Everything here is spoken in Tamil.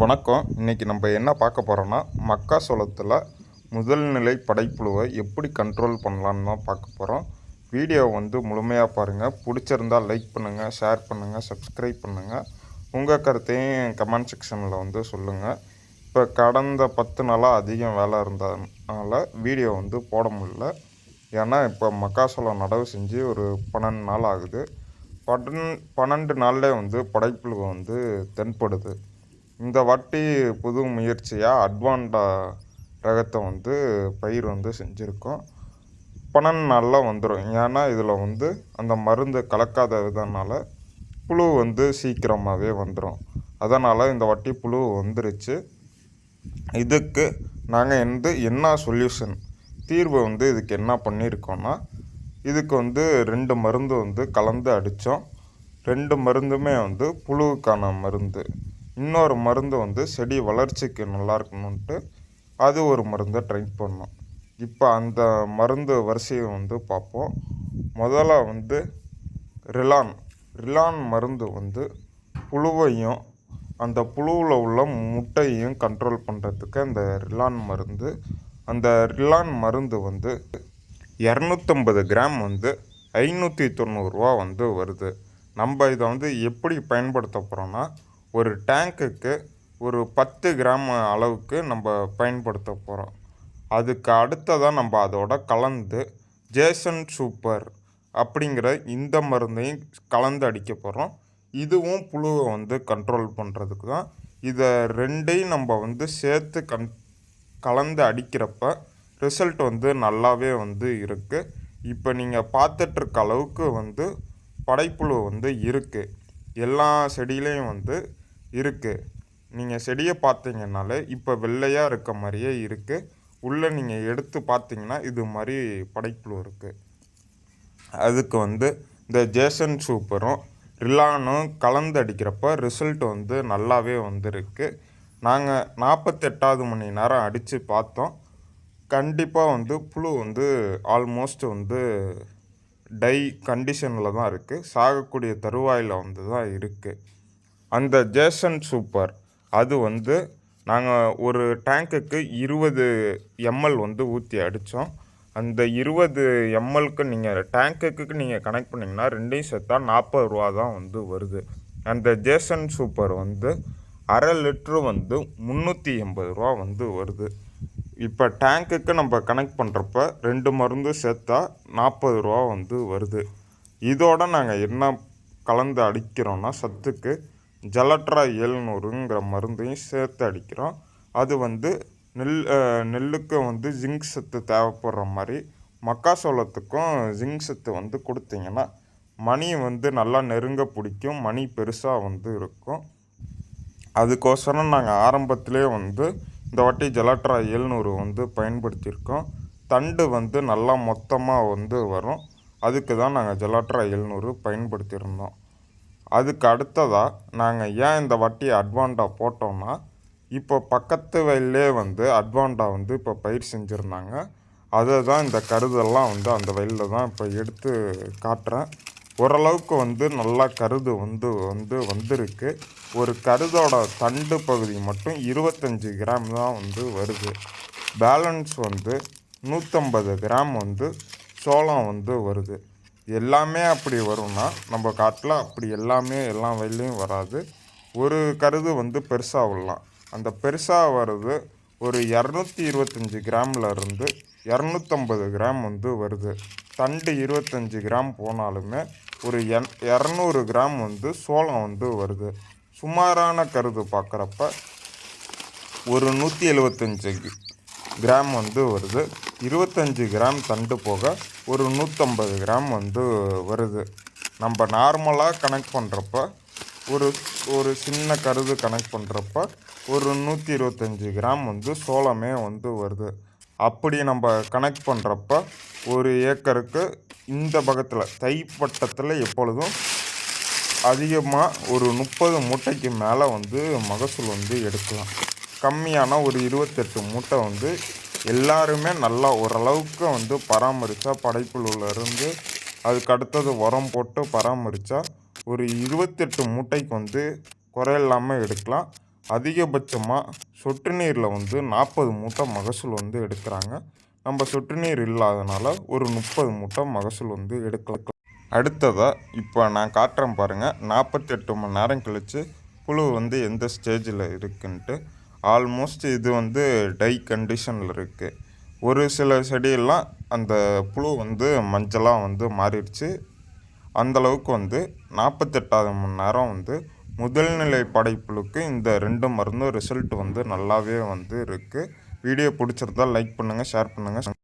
வணக்கம். இன்றைக்கி நம்ம என்ன பார்க்க போகிறோன்னா மக்காசோளத்தில் முதல் நிலை படைப்புழுவை எப்படி கண்ட்ரோல் பண்ணலான்னு தான் பார்க்க போகிறோம் வீடியோ வந்து முழுமையாக பாருங்கள் பிடிச்சிருந்தா லைக் பண்ணுங்கள் ஷேர் பண்ணுங்கள் சப்ஸ்கிரைப் பண்ணுங்கள் உங்கள் கருத்தையும் கமெண்ட் செக்ஷனில் வந்து சொல்லுங்கள் இப்போ கடந்த பத்து நாளாக அதிகம் வேலை இருந்ததுனால வீடியோ வந்து போட முடியல. ஏன்னா இப்போ மக்காசோளம் நடவு செஞ்சு ஒரு பன்னெண்டு நாள் ஆகுது. பன்னெண்டு பன்னெண்டு நாள்லேயே வந்து படைப்புழுவை வந்து தென்படுது. இந்த வாட்டி புது முயற்சியாக அட்வான்டா ரகத்தை வந்து பயிர் வந்து செஞ்சுருக்கோம். பன்னெண்டு நாளில் வந்துடும் ஏன்னா இதில் வந்து அந்த மருந்து கலக்காத இதனால் புழு வந்து சீக்கிரமாகவே வந்துடும் அதனால் இந்த வாட்டி புழு வந்துருச்சு. இதுக்கு நாங்கள் வந்து என்ன சொல்யூஷன்? தீர்வு வந்து இதுக்கு என்ன பண்ணியிருக்கோன்னா இதுக்கு வந்து ரெண்டு மருந்து வந்து கலந்து அடித்தோம் ரெண்டு மருந்துமே வந்து புழுவுக்கான மருந்து. இன்னொரு மருந்து வந்து செடி வளர்ச்சிக்கு நல்லா இருக்கணுன்ட்டு அது ஒரு மருந்தை ட்ரை பண்ணோம். இப்போ அந்த மருந்து வரிசையை வந்து பார்ப்போம். முதல்ல வந்து ரிலான். ரிலான் மருந்து வந்து புழுவையும் அந்த புழுவில் உள்ள முட்டையும் கண்ட்ரோல் பண்ணுறதுக்கு அந்த ரிலான் மருந்து. அந்த ரிலான் மருந்து வந்து இரநூத்தம்பது கிராம் வந்து ஐநூற்றி தொண்ணூறுரூவா வந்து வருது. நம்ம இதை வந்து எப்படி பயன்படுத்த போகிறோன்னா ஒரு டேங்க்குக்கு ஒரு பத்து கிராம் அளவுக்கு நம்ம பயன்படுத்த போகிறோம் அதுக்கு அடுத்ததாக நம்ம அதோட கலந்து ஜேசன் சூப்பர் அப்படிங்கிற இந்த மருந்தையும் கலந்து அடிக்க போகிறோம் இதுவும் புழுவை வந்து கண்ட்ரோல் பண்ணுறதுக்கு தான். இதை ரெண்டையும் நம்ம வந்து சேர்த்து கண் கலந்து அடிக்கிறப்ப ரிசல்ட் வந்து நல்லாவே வந்து இருக்குது இப்போ நீங்கள் பார்த்துட்ருக்க அளவுக்கு வந்து படைப்புழு வந்து இருக்குது எல்லா செடியிலையும் வந்து இருக்குது நீங்கள் செடியை பார்த்தீங்கன்னாலே இப்போ வெள்ளையாக இருக்க மாதிரியே இருக்குது உள்ளே நீங்கள் எடுத்து பார்த்தீங்கன்னா இது மாதிரி படைப்புழு இருக்குது அதுக்கு வந்து இந்த ஜேசன் சூப்பரும் ரிலானும் கலந்து அடிக்கிறப்ப ரிசல்ட் வந்து நல்லாவே வந்திருக்கு. நாங்கள் நாற்பத்தெட்டாவது மணி நேரம் அடித்து பார்த்தோம். கண்டிப்பாக வந்து புழு வந்து ஆல்மோஸ்ட் வந்து டை கண்டிஷனில் தான் இருக்குது சாகக்கூடிய தருவாயில் வந்து தான் இருக்குது அந்த ஜேசன் சூப்பர் அது வந்து நாங்கள் ஒரு டேங்குக்கு இருபது எம்எல் வந்து ஊற்றி அடித்தோம் அந்த இருபது எம்எல்க்கு நீங்கள் டேங்க்குக்கு நீங்கள் கனெக்ட் பண்ணிங்கன்னா ரெண்டையும் சேர்த்தா நாற்பது ரூபா தான் வந்து வருது. அந்த ஜேசன் சூப்பர் வந்து அரை லிட்ரு வந்து முந்நூற்றி எண்பது ரூபா வந்து வருது. இப்போ டேங்க்குக்கு நம்ம கனெக்ட் பண்ணுறப்ப ரெண்டு மருந்து சேர்த்தா நாற்பது ரூபா வந்து வருது. இதோட நாங்கள் என்ன கலந்து அடிக்கிறோன்னா சத்துக்கு ஜலட்ரா எழுநூறுங்கிற மருந்தையும் சேர்த்து அடிக்கிறோம். அது வந்து நெல் நெல்லுக்கு வந்து ஜிங்க் சத்து தேவைப்படுற மாதிரி மக்காசோளத்துக்கும் ஜிங்க் சத்து வந்து கொடுத்தீங்கன்னா மணி வந்து நல்லா நெருங்க பிடிக்கும். மணி பெருசாக வந்து இருக்கும். அதுக்கோசரம் நாங்கள் ஆரம்பத்திலே வந்து இந்த வாட்டி ஜலட்ரா எழுநூறு வந்து பயன்படுத்தியிருக்கோம். தண்டு வந்து நல்லா மொத்தமாக வந்து வரும். அதுக்கு தான் நாங்கள் ஜெலாட்ரா எழுநூறு பயன்படுத்தியிருந்தோம். அதுக்கு அடுத்ததாக நாங்கள் ஏன் இந்த வாட்டி அட்வான்டா போட்டோம்னா இப்போ பக்கத்து வயல்லே வந்து அட்வான்டா வந்து இப்போ பயிர் செஞ்சுருந்தாங்க. அதை தான் இந்த கருதெல்லாம் வந்து அந்த வயலில் தான் இப்போ எடுத்து காட்டுறேன். ஓரளவுக்கு வந்து நல்லா கருது வந்து வந்து வந்திருக்கு. ஒரு கருதோட தண்டு பகுதி மட்டும் இருபத்தஞ்சி கிராம் தான் வந்து வருது. பேலன்ஸ் வந்து நூற்றம்பது கிராம் வந்து சோளம் வந்து வருது. எல்லாமே அப்படி வரும்னா நம்ம காட்டில் அப்படி எல்லாமே எல்லா வயல்லையும் வராது. ஒரு கருது வந்து பெருசாக விடலாம் அந்த பெருசாக வர்றது ஒரு இரநூத்தி இருபத்தஞ்சி கிராமில் இருந்து இரநூத்தம்பது கிராம் வந்து வருது. தண்டு இருபத்தஞ்சி கிராம் போனாலுமே ஒரு எண் இரநூறு கிராம் வந்து சோளம் வந்து வருது. சுமாரான கருது பார்க்குறப்ப ஒரு நூற்றி எழுபத்தஞ்சி கிராம் வந்து வருது. இருபத்தஞ்சி கிராம் தண்டு போக ஒரு நூற்றம்பது கிராம் வந்து வருது. நம்ம நார்மலாக கனெக்ட் பண்ணுறப்ப ஒரு ஒரு சின்ன கருது கனெக்ட் பண்ணுறப்ப ஒரு நூற்றி இருபத்தஞ்சி கிராம் வந்து சோளமே வந்து வருது. அப்படி நம்ம கனெக்ட் பண்ணுறப்ப ஒரு ஏக்கருக்கு இந்த பக்கத்தில் தைப்பட்டத்தில் எப்பொழுதும் அதிகமாக ஒரு முப்பது மூட்டைக்கு மேலே வந்து மகசூல் வந்து எடுக்கலாம். கம்மியான ஒரு இருபத்தெட்டு மூட்டை வந்து எல்லாருமே நல்லா ஓரளவுக்கு வந்து பராமரித்தா படைப்புழுவிலேருந்து அதுக்கு அடுத்தது உரம் போட்டு பராமரித்தா ஒரு இருபத்தெட்டு மூட்டைக்கு வந்து குறையில்லாமல் எடுக்கலாம். அதிகபட்சமாக சொட்டு நீரில் வந்து நாற்பது மூட்டை மகசூல் வந்து எடுக்கிறாங்க. நம்ம சொட்டு நீர் இல்லாதனால ஒரு முப்பது மூட்டை மகசூல் வந்து எடுக்கலாம். அடுத்ததாக இப்போ நான் காட்டுறேன் பாருங்கள் நாற்பத்தெட்டு மணி நேரம் கழித்து புழு வந்து எந்த ஸ்டேஜில் இருக்குன்ட்டு ஆல்மோஸ்ட் இது வந்து டை கண்டிஷனில் இருக்குது ஒரு சில செடியெல்லாம் அந்த புழு வந்து மஞ்சளாக வந்து மாறிடுச்சு. அந்தளவுக்கு வந்து நாற்பத்தெட்டாவது மணி நேரம் வந்து முதல்நிலை படைப்புழுக்கு இந்த ரெண்டு மருந்தும் ரிசல்ட் வந்து நல்லாவே வந்து இருக்குது வீடியோ பிடிச்சிருந்தா லைக் பண்ணுங்கள் ஷேர் பண்ணுங்கள்